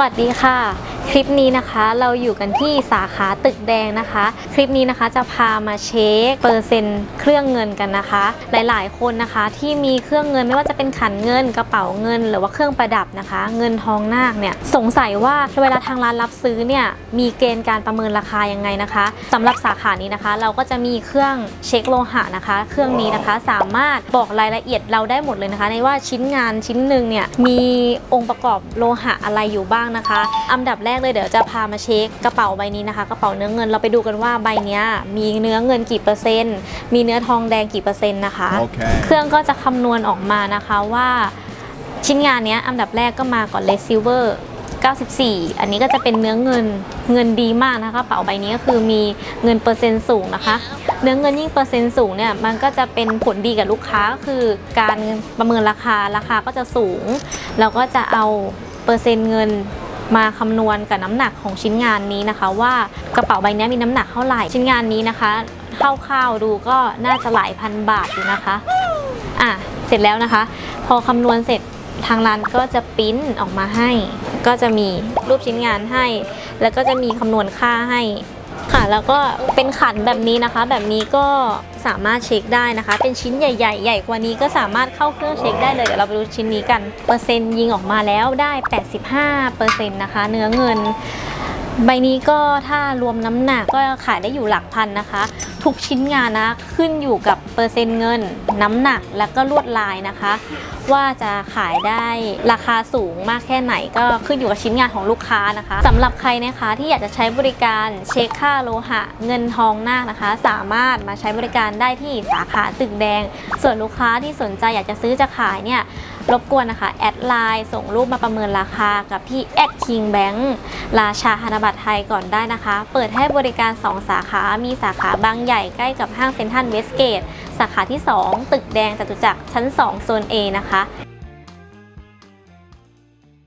วัสดีค่ะ คลิปนี้นะคะเราอยู่กันที่สาขาตึกแดงนะคะ คลิปนี้นะคะจะพามาเช็คเปอร์เซ็นต์เครื่องเงินกันนะคะ หลายๆ คนนะคะที่มีเครื่องเงินไม่ว่าจะเป็นขันเงินกระเป๋าเงิน หรือว่าเครื่องประดับนะคะ เงินทองนาคเนี่ยสงสัยว่าเวลาทางร้านรับซื้อเนี่ยมีเกณฑ์การประเมินราคายังไงนะคะสำหรับสาขานี้นะคะ เราก็จะมีเครื่องเช็คโลหะนะคะ เครื่องนี้นะคะสามารถบอกรายละเอียดเราได้หมดเลยนะคะ ในว่าชิ้นงานชิ้นหนึ่งเนี่ยมีองค์ประกอบโลหะอะไรอยู่บ้างนะคะ อันดับแรกเลยเดี๋ยวจะพามาเช็คกระเป๋าใบนี้นะคะ กระเป๋าเนื้อเงินเราไปดูกันว่าใบเนี้ยมีเนื้อเงินกี่เปอร์เซ็นต์ มีเนื้อทองแดงกี่เปอร์เซ็นต์นะคะ Okay. เครื่องก็จะคำนวณออกมานะคะว่าชิ้นงานเนี้ยอันดับแรกก็มาก่อนเลยซิลเวอร์94 อันนี้ก็จะเป็นเนื้อเงินเงินดีมากนะคะกระเป๋าใบนี้ก็คือมีเงินเปอร์เซ็นต์สูงนะคะ เนื้อเงินยิ่งเปอร์เซ็นต์สูงเนี่ยมันก็จะเป็นผลดีกับลูกค้าก็คือการประเมินราคาราคาก็จะสูง เราก็จะเอาเปอร์เซ็นต์เงิน มาคำนวณกับน้ำหนักของชิ้นงานนี้นะคะ ว่ากระเป๋าใบนี้มีน้ำหนักเท่าไหร่ชิ้นงานนี้นะคะคร่าวๆดูก็น่าจะหลายพันบาทอยู่นะคะอะเสร็จแล้วนะคะ พอคำนวณเสร็จทางร้านก็จะปริ้นออกมาให้ ก็จะมีรูปชิ้นงานให้ แล้วก็จะมีคำนวณค่าให้ ค่ะ แล้วก็เป็นขันแบบนี้นะคะ แบบนี้ก็สามารถเช็คได้นะคะ เป็นชิ้นใหญ่ๆใหญ่กว่านี้ก็สามารถเข้าเครื่องเช็คได้เลยเดี๋ยวเราไปดูชิ้นนี้กัน เปอร์เซ็นต์ยิงออกมาแล้วได้ 85เปอร์เซนต์นะคะ เนื้อเงิน ใบนี้ก็ถ้ารวมน้ำหนักก็ขายได้อยู่หลักพันนะคะ ทุกชิ้นงานนะขึ้นอยู่กับเปอร์เซ็นต์เงิน น้ำหนักและก็ลวดลายนะคะ ว่าจะขายได้ราคาสูงมากแค่ไหนก็ขึ้นอยู่กับชิ้นงานของลูกค้านะคะสำหรับใครนะคะที่อยากจะใช้บริการเช็คค่าโลหะ เงินทองหน้านะคะ สามารถมาใช้บริการได้ที่สาขาตึกแดง ส่วนลูกค้าที่สนใจอยากจะซื้อจะขายเนี่ยรบกวนนะคะแอดไลน์ส่งรูปมาประเมินราคากับที่แอดคิงแบงค์ราชาธนบััทไทยก่อนได้นะคะ เปิดให้บริการ 2 สาขา มีสาขาบางใหญ่ใกล้กับห้างเซ็นทรัลเวสเกต สาขาที่ 2 ตึกแดงจตุจักรชั้น 2 โซน A นะคะ